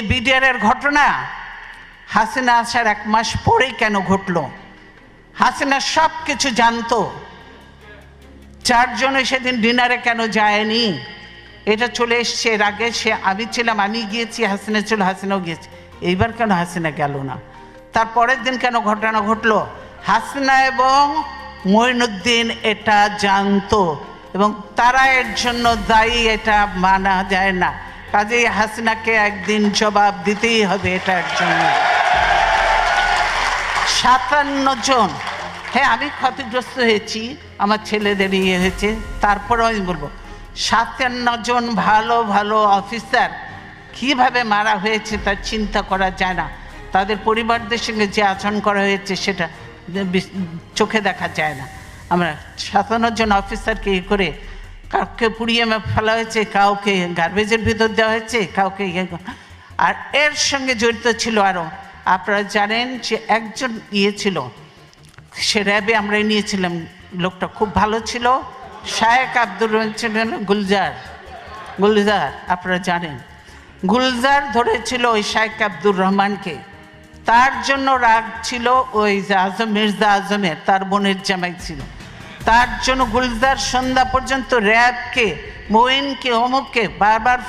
বিডিআরের ঘটনা হাসিনা আসার এক মাস পরেই কেন ঘটলো? হাসিনা সব কিছু জানতো। চারজনে সেদিন ডিনারে কেন যায়নি? এটা চলে এসছে, এর আগে সে আমি ছিলাম আমি গিয়েছি, হাসিনা ছিল, হাসিনাও গিয়েছে। এইবার কেন হাসিনা গেল না? তার পরের দিন কেন ঘটনা ঘটলো? হাসিনা এবং মঈনুদ্দিন এটা জানতো এবং তারা এর জন্য দায়ী, এটা মানা যায় না। কাজেই হাসিনাকে একদিন জবাব দিতেই হবে এটার জন্য। সাতান্ন জন। হ্যাঁ আমি ক্ষতিগ্রস্ত হয়েছি, আমার ছেলেদের ইয়ে হয়েছে, তারপরেও আমি বলব, সাতান্ন জন ভালো ভালো অফিসার কীভাবে মারা হয়েছে তার চিন্তা করা যায় না। তাদের পরিবারদের সঙ্গে যে আচরণ করা হয়েছে সেটা চোখে দেখা যায় না। আমরা সাতান্ন জন অফিসারকে ই করে কাউকে পুড়িয়ে ফেলা হয়েছে, কাউকে গার্বেজের ভিতর দেওয়া হয়েছে, কাউকে ইয়ে আর এর সঙ্গে জড়িত ছিল আরও আপনারা জানেন যে একজন ইয়ে ছিল, সে র্যাবে আমরা নিয়েছিলাম। লোকটা খুব ভালো ছিল। শায়েক আব্দুর রহমান গুলজার। গুলজার, আপনারা জানেন। গুলজার ধরেছিল ওই শায়েক আব্দুর রহমানকে। তার জন্য রাগ ছিল ওই আজম, মির্জা আজমের, তার বোনের জামাই ছিল। তার জন্য গুলজার সন্ধ্যা পর্যন্ত র্যাবকে মোয়েনকে অমুককে বারবার